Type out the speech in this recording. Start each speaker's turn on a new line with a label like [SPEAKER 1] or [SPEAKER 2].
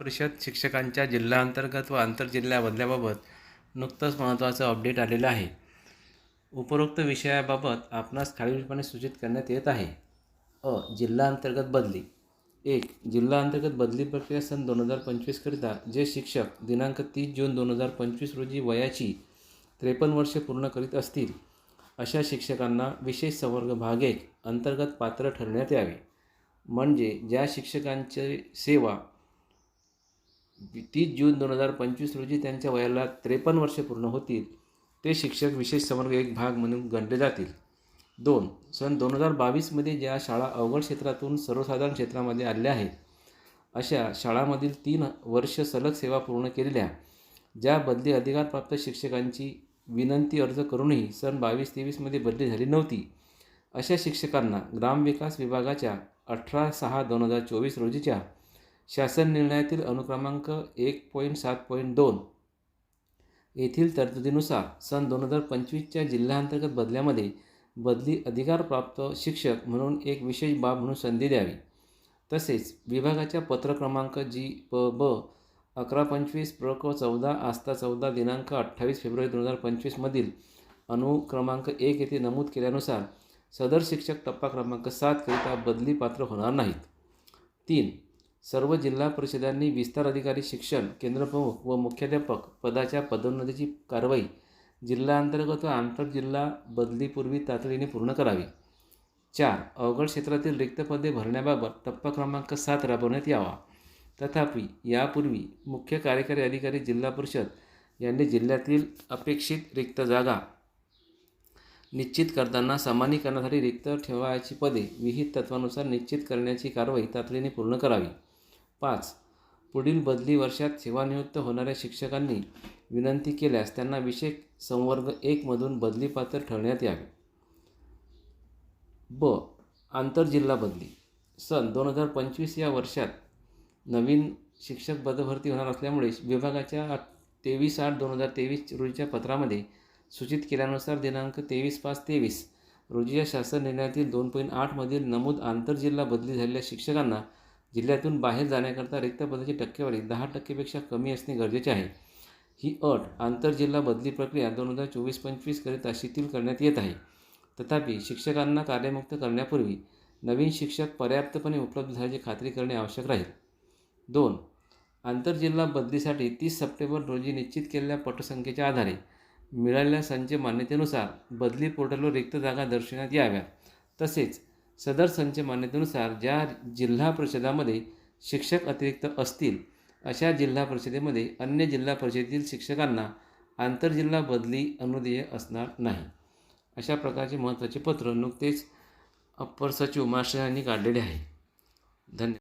[SPEAKER 1] परिषद शिक्षकांच्या जिल्हाअंतर्गत व आंतरजिल्हा बदल्याबाबत नुकतंच महत्त्वाचं अपडेट आलेलं आहे. उपरोक्त विषयाबाबत आपणास खालीलपणे सूचित करण्यात येत आहे. अ. जिल्हाअंतर्गत बदली. एक. जिल्हाअंतर्गत बदली प्रक्रिया सन दोन हजार पंचवीसकरिता जे शिक्षक दिनांक तीस जून दोन हजार पंचवीस रोजी वयाची त्रेपन्न वर्षे पूर्ण करीत असतील अशा शिक्षकांना विशेष संवर्ग भाग एक अंतर्गत पात्र ठरण्यात यावे. म्हणजे ज्या शिक्षकांची सेवा तीस जून दोन हजार पंचवीस रोजी त्यांच्या वयाला त्रेपन्न वर्षे पूर्ण होतील. ते शिक्षक विशेष संवर्ग एक भाग म्हणून गणले जातील. दोन सन दोन हजार बावीसमध्ये ज्या शाळा अवघड क्षेत्रातून सर्वसाधारण क्षेत्रामध्ये आल्या आहेत अशा शाळांमधील तीन वर्ष सलग सेवा पूर्ण केलेल्या ज्या बदली अधिकारप्राप्त शिक्षकांची विनंती अर्ज करूनही सन बावीस तेवीसमध्ये बदली झाली नव्हती अशा शिक्षकांना ग्रामविकास विभागाच्या अठरा सहा दोन हजार चोवीस रोजीच्या शासन निर्णयातील अनुक्रमांक एक पॉईंट सात पॉईंट दोन येथील तरतुदीनुसार सन दोन हजार पंचवीसच्या जिल्ह्यांतर्गत बदल्यामध्ये बदली अधिकारप्राप्त शिक्षक म्हणून एक विशेष बाब म्हणून संधी द्यावी. तसेच विभागाच्या पत्र क्रमांक जी प ब अकरा पंचवीस प्र क चौदा आस्था चौदा दिनांक अठ्ठावीस फेब्रुवारी दोन हजार पंचवीसमधील अनुक्रमांक एक येथे नमूद केल्यानुसार सदर शिक्षक टप्पा क्रमांक सातकरिता बदली पात्र होणार नाहीत. तीन सर्व जिल्हा परिषदांनी विस्तार अधिकारी शिक्षण केंद्रप्रमुख व मुख्याध्यापक पदाच्या पदोन्नतीची कारवाई जिल्हाअंतर्गत व आंतरजिल्हा बदलीपूर्वी तातडीने पूर्ण करावी. चार अवघड क्षेत्रातील रिक्त पदे भरण्याबाबत टप्पा क्रमांक सात राबवण्यात यावा. तथापि यापूर्वी मुख्य कार्यकारी अधिकारी जिल्हा परिषद यांनी जिल्ह्यातील अपेक्षित रिक्त जागा निश्चित करताना समानीकरणासाठी रिक्त ठेवायची पदे विहित तत्वानुसार निश्चित करण्याची कारवाई तातडीने पूर्ण करावी. पाच. पुढील बदली वर्षात सेवानिवृत्त होणाऱ्या शिक्षकांनी विनंती केल्यास त्यांना विशेष संवर्ग एकमधून बदलीपात्र ठरण्यात यावे. ब. आंतरजिल्हा बदली. सन दोन हजार पंचवीस या वर्षात नवीन शिक्षक पदभरती होणार असल्यामुळे विभागाच्या तेवीस आठ दोन हजार तेवीस रोजीच्या पत्रामध्ये सूचित केल्यानुसार दिनांक तेवीस पाच तेवीस रोजीच्या शासन निर्णयातील दोन पॉईंट आठमधील नमूद आंतरजिल्हा बदली झालेल्या शिक्षकांना जिल्ह्यातून बाहेर जाण्याकरता रिक्त पदाची टक्केवारी दहा टक्केपेक्षा कमी असणे गरजेचे आहे. ही अट आंतरजिल्हा बदली प्रक्रिया दोन हजार चोवीस पंचवीसकरिता शिथिल करण्यात येत आहे. तथापि शिक्षकांना कार्यमुक्त करण्यापूर्वी नवीन शिक्षक पर्याप्तपणे उपलब्ध झाल्याची खात्री करणे आवश्यक राहील. दोन आंतरजिल्हा बदलीसाठी तीस सप्टेंबर रोजी निश्चित केलेल्या पटसंख्येच्या आधारे मिळालेल्या संच मान्यतेनुसार बदली पोर्टलवर रिक्त जागा दर्शवण्यात याव्या तसेच सदर संच मान्यतेनुसार ज्या जिल्हा परिषदामध्ये शिक्षक अतिरिक्त असतील अशा जिल्हा परिषदेमध्ये अन्य जिल्हा परिषदेतील शिक्षकांना आंतरजिल्हा बदली अनुदेय असणार नाही. अशा प्रकारचे महत्त्वाचे पत्र नुकतेच अप्पर सचिव मास्टर यांनी काढलेले आहे. धन्यवाद.